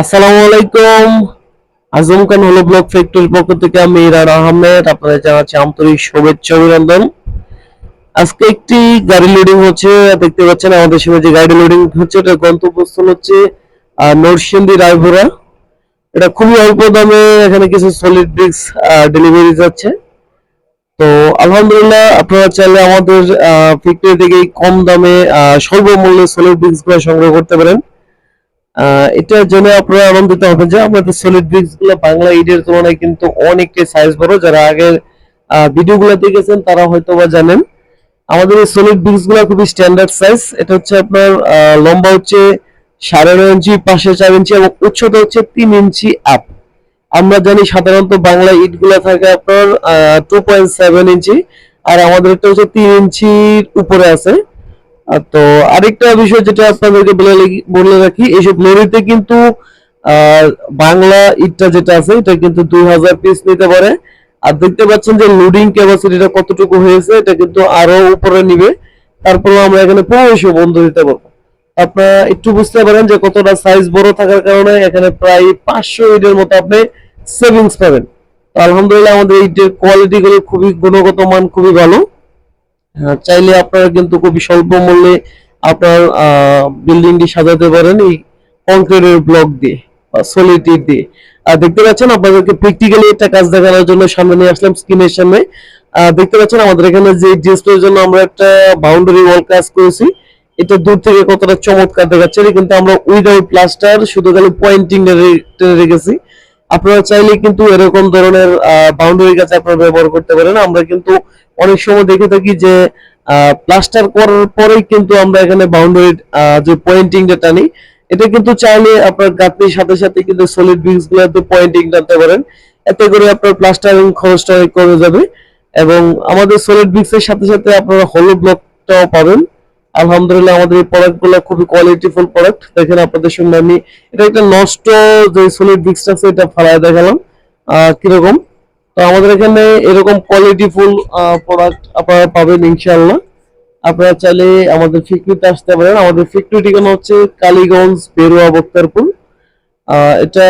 আসসালামু আলাইকুম। আজম খান হলো ব্লক ফ্যাক্টরির পক্ষ থেকে আমি ইরান আহমেদ। আপনাদের জানাচ্ছি আন্তরিক শুভেচ্ছা অভিনন্দন। আজকে একটি গাড়ি লোডিং হচ্ছে দেখতে পাচ্ছেন আমাদের সামনে যে গাড়ি লোডিং হচ্ছে এটা গন্তব্যস্থল হচ্ছে আহ, নরসিংদী রায়পুরা। এটা খুবই অল্প দামে এখানে কিছু সলিড ব্রিক্স ডেলিভারি যাচ্ছে। তো আলহামদুলিল্লাহ আপনারা চাইলে আমাদের ফ্যাক্টরি থেকে কম দামে স্বল্প মূল্যে সলিড ব্রিক্সগুলো সংগ্রহ করতে পারেন। এটা জেনে আপনারা আনন্দিত হবেন যে আমাদের সলিড ব্রিক্সগুলো বাংলা ইডের তুলনায় কিন্তু অনেকটাই সাইজ বড়। যারা আগের ভিডিও গুলো দেখেছেন তারা হয়তো বা জানেন। আমাদের এই সলিড ব্রিক্সগুলো খুবই স্ট্যান্ডার্ড সাইজ এটা হচ্ছে আপনার লম্বা হচ্ছে সাড়ে নয় ইঞ্চি পাশে চার ইঞ্চি এবং উচ্চতা হচ্ছে তিন ইঞ্চি আপ আমরা জানি সাধারণত বাংলা ইটগুলো থাকে আপনার টু পয়েন্ট সেভেন ইঞ্চি আর আমাদের এটা হচ্ছে তিন ইঞ্চির উপরে আছে। তো আরেকটা বিষয় যেটা আপনাদেরকে বলে বলে রাখি এইসব লরিতে কিন্তু বাংলা ইটটা যেটা আছে, এটা কিন্তু দুই হাজার পিস নিতে পারে। আর দেখতে পাচ্ছেন যে লোডিং ক্যাপাসিটিটা কতটুকু হয়েছে, এটা কিন্তু আরও উপরে নিবে। তারপরে আমরা এখানে পনেরোশো বন্ধ দিতে পারব। আপনারা একটু বুঝতে পারেন যে কতটা সাইজ বড় থাকার কারণে এখানে প্রায় পাঁচশো ইটের মতো আপনি সেভিংস পাবেন। আলহামদুলিল্লাহ আমাদের ইটের কোয়ালিটি গুলো খুবই গুণগত মান খুবই ভালো। চাইলে আপনারা কিন্তু খুবই স্বল্প মূল্যে আপনার বিল্ডিংটি সাজাতে পারেন এই কংক্রিটের ব্লক দিয়ে বা সলিড দিয়ে। আর দেখতে পাচ্ছেন আপনাদেরকে প্র্যাকটিক্যালি একটা কাজ দেখানোর জন্য সামনে নিয়ে আসলাম স্ক্রিনের সামনে। দেখতে পাচ্ছেন আমাদের এখানে যে ডিসপ্লের জন্য আমরা একটা বাউন্ডারি ওয়াল কাজ করেছি, এটা দূর থেকে কতটা চমৎকার দেখাচ্ছে কিন্তু আমরা উইদাউট প্লাস্টার শুধু খালি পয়েন্টিং রেখেছি। আপনারা চাইলে কিন্তু এরকম ধরনের বাউন্ডারি গাছ আপনারা ব্যবহার করতে পারেন। আমরা কিন্তু অনেক সময় দেখে থাকি যে প্লাস্টার করার পরেই কিন্তু আমরা এখানে বাউন্ডারি যে পয়েন্টিংটা টানি, এটা কিন্তু চাইলে আপনার গাঁথনির সাথে সাথে কিন্তু সলিড ব্রিক্স গুলোতে পয়েন্টিং টানতে পারেন। এতে করে আপনার প্লাস্টারিং খরচটা কমে যাবে এবং আমাদের সলিড ব্রিক্স এর সাথে সাথে আপনারা হলো ব্লকটাও পাবেন। আলহামদুলিল্লাহ আমাদের এই প্রোডাক্টগুলো খুবই কোয়ালিটিফুল প্রোডাক্ট দেখেন আপনাদের সঙ্গে আমি, এটা একটা নষ্ট যে সলিড ব্রিক্স আছে, এটা ফালায় দেখালাম। কীরকম? তো আমাদের এখানে এরকম কোয়ালিটি ফুল প্রোডাক্ট আপনারা পাবেন ইনশাআল্লাহ। আপনারা চাইলে আমাদের ফ্যাক্টরিতে আসতে পারেন। আমাদের ফ্যাক্টরি ঠিকানা হচ্ছে কালীগঞ্জ বেরোয়া বক্তারপুর। এটা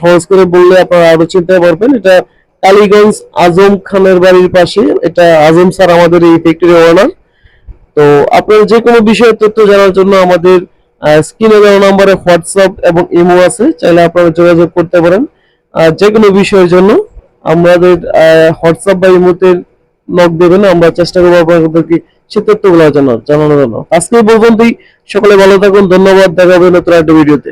সহজ করে বললে আপনারা আরও চিনতে পারবেন। এটা কালীগঞ্জ আজম খানের বাড়ির পাশে। এটা আজম স্যার আমাদের এই ফ্যাক্টরি ওনার তো আপনারা যে কোনো বিষয়ে তথ্য জানার জন্য আমাদের স্ক্রিনে দেওয়া নম্বরে হোয়াটসঅ্যাপ এবং ইমো আছে। চাইলে আপনারা যোগাযোগ করতে পারেন যে কোনো বিষয়ের জন্য। আমাদের হোয়াটসঅ্যাপ বা ইমোতে নক দেবেন আমরা চেষ্টা করব আপনাদেরকে সে তথ্যগুলো জানানোর জন্য। আজকে পর্যন্তই, সকলে ভালো থাকুন, ধন্যবাদ, দেখা হবে নতুন একটা ভিডিওতে।